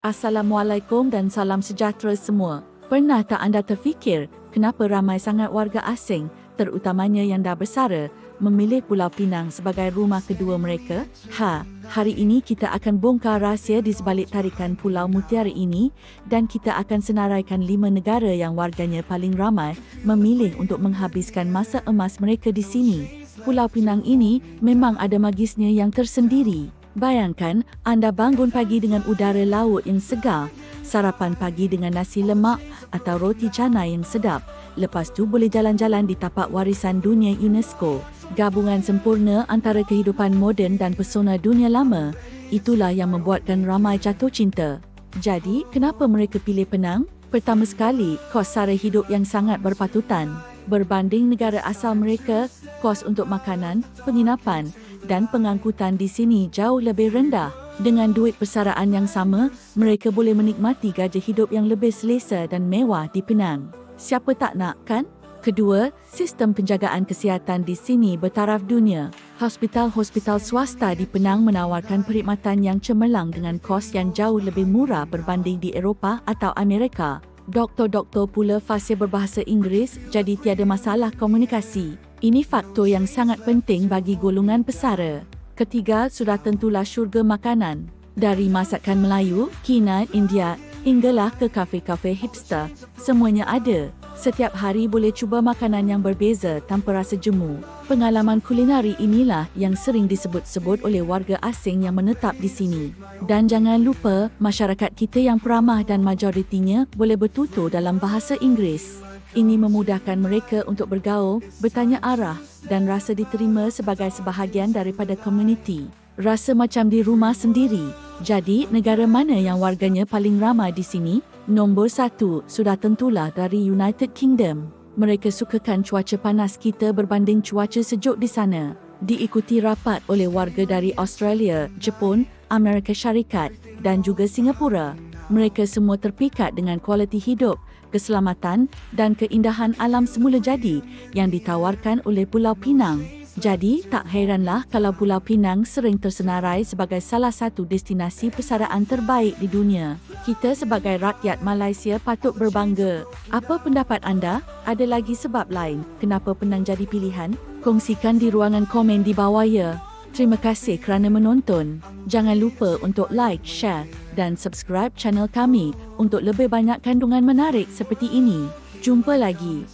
Assalamualaikum dan salam sejahtera semua. Pernah tak anda terfikir kenapa ramai sangat warga asing, terutamanya yang dah bersara, memilih Pulau Pinang sebagai rumah kedua mereka? Ha, hari ini kita akan bongkar rahsia di sebalik tarikan Pulau Mutiara ini dan kita akan senaraikan lima negara yang warganya paling ramai memilih untuk menghabiskan masa emas mereka di sini. Pulau Pinang ini memang ada magisnya yang tersendiri. Bayangkan anda bangun pagi dengan udara laut yang segar, sarapan pagi dengan nasi lemak atau roti canai yang sedap. Lepas tu boleh jalan-jalan di tapak warisan dunia UNESCO. Gabungan sempurna antara kehidupan moden dan pesona dunia lama. Itulah yang membuatkan ramai jatuh cinta. Jadi, kenapa mereka pilih Penang? Pertama sekali, kos sara hidup yang sangat berpatutan. Berbanding negara asal mereka, kos untuk makanan, penginapan dan pengangkutan di sini jauh lebih rendah. Dengan duit persaraan yang sama, mereka boleh menikmati gajah hidup yang lebih selesa dan mewah di Penang. Siapa tak nak, kan? Kedua, sistem penjagaan kesihatan di sini bertaraf dunia. Hospital-hospital swasta di Penang menawarkan perkhidmatan yang cemerlang dengan kos yang jauh lebih murah berbanding di Eropah atau Amerika. Doktor-doktor pula fasih berbahasa Inggeris jadi tiada masalah komunikasi. Ini faktor yang sangat penting bagi golongan pesara. Ketiga, sudah tentulah syurga makanan. Dari masakan Melayu, Kina, India, hinggalah ke kafe-kafe hipster, semuanya ada. Setiap hari boleh cuba makanan yang berbeza tanpa rasa jemu. Pengalaman kulinari inilah yang sering disebut-sebut oleh warga asing yang menetap di sini. Dan jangan lupa, masyarakat kita yang peramah dan majoritinya boleh bertutur dalam bahasa Inggeris. Ini memudahkan mereka untuk bergaul, bertanya arah dan rasa diterima sebagai sebahagian daripada komuniti. Rasa macam di rumah sendiri. Jadi, negara mana yang warganya paling ramai di sini? Nombor satu, sudah tentulah dari United Kingdom. Mereka sukakan cuaca panas kita berbanding cuaca sejuk di sana. Diikuti rapat oleh warga dari Australia, Jepun, Amerika Syarikat dan juga Singapura. Mereka semua terpikat dengan kualiti hidup, keselamatan dan keindahan alam semula jadi yang ditawarkan oleh Pulau Pinang. Jadi, tak heranlah kalau Pulau Pinang sering tersenarai sebagai salah satu destinasi persaraan terbaik di dunia. Kita sebagai rakyat Malaysia patut berbangga. Apa pendapat anda? Ada lagi sebab lain kenapa Penang jadi pilihan? Kongsikan di ruangan komen di bawah ya. Terima kasih kerana menonton. Jangan lupa untuk like, share dan subscribe channel kami untuk lebih banyak kandungan menarik seperti ini. Jumpa lagi.